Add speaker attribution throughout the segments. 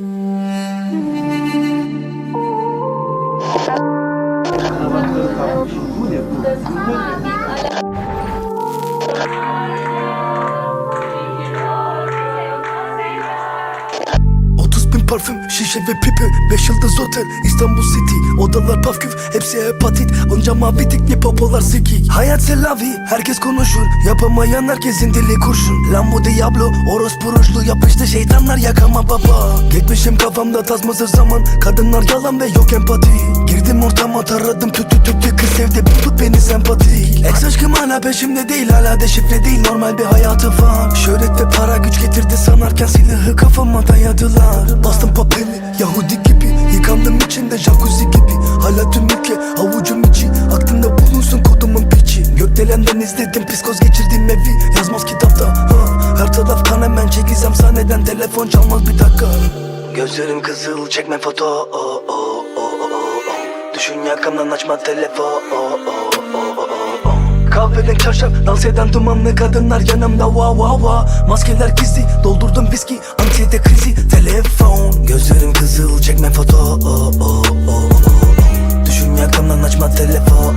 Speaker 1: 阿拉巴特咖啡，有点贵。Şişe ve pipi Beş yıldız otel, İstanbul City. Odalar pafküf, hepsi hepatit. Onca mabitik ne popolar sikik. Hayat selavi, herkes konuşur. Yapamayan herkesin dili kurşun. Lambo Diablo, orospu rujlu Yapıştı şeytanlar yakama baba. Gitmişim kafamda tasması zaman. Kadınlar yalan ve yok empati. Girdim ortama taradım. Tütü tütü Kız sevdi buldu beni sempati. Ex aşkım hala peşimde değil Hala deşifre değil. Normal bir hayatı var. Şöhret ve para güç getirdi sanarken Silahı kafama dayadılar. Bastım papeli Yahudi gibi Yıkandım içinde jacuzzi gibi Hala tüm ülke avucum içi Aklında bulunsun kodumun piçi Gökdelenden izledim psikoz geçirdim evi Yazmaz kitapta ha. Her taraf kan hemen çekilsem sahneden Telefon çalmaz bir dakika Gözlerim kızıl çekme foto oh, oh, oh, oh, oh. Düşün yakamdan açma telefon oh, oh, oh, oh, oh. Kahveden çarşaf dans eden dumanlı kadınlar yanımda wow wow wow Maskeler gizli doldurdum viski anksiyete krizi telefon açma telefon.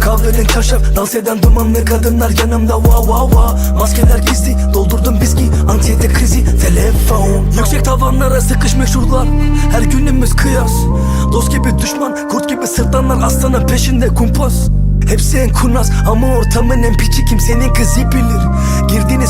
Speaker 1: Kahveden çarşaf dans eden dumanlı kadınlar yanımda. Wow wow wow Maskeler gizli doldurdum viski. Anksiyete krizi telefon. Yüksek tavanlara sıkışmış şurlar her günümüz kıyas. Dost gibi düşman kurt gibi sırtlanlar. Aslanın peşinde kumpas. Hepsi en kurnaz ama ortamın en piçi. Kimsenin kızı bilir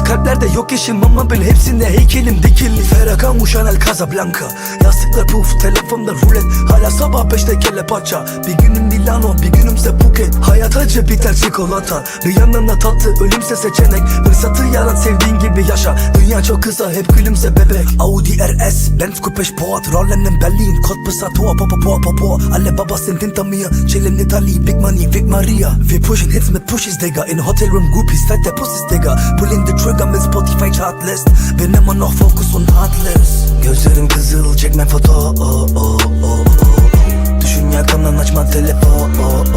Speaker 1: kalplerde yok eşim ama ben hepsinde heykelim. Dikilli Ferragamo Chanel Casablanca. Yastıklar puf telefonda rulet. Hala sabah beşte kelle paça Bir günüm Milano bir günümse Phuket Hayat acı biter çikolata. Bir yandan da tatlı ölümse seçenek. Fırsatı yarat sevdiğin gibi yaşa. Dünya çok kısa hep gülümse bebek. Audi RS Benz Coupe Sport Rollen Berlin Kod Passat Poa Poa Poa Poa Poa. Alle Babas sind hinter mir Chillen Italy Big Money Big Maria. Wir pushen Hits mit Pushes Digga In Hotel Room Groupies Fett der Pussys Digga Pulling the trigger mit Spotify Chartlist. Bin immer noch Fokus und Heartless Gözlerim kızıl çekme foto oh, Yakandan açma telefon oh, oh.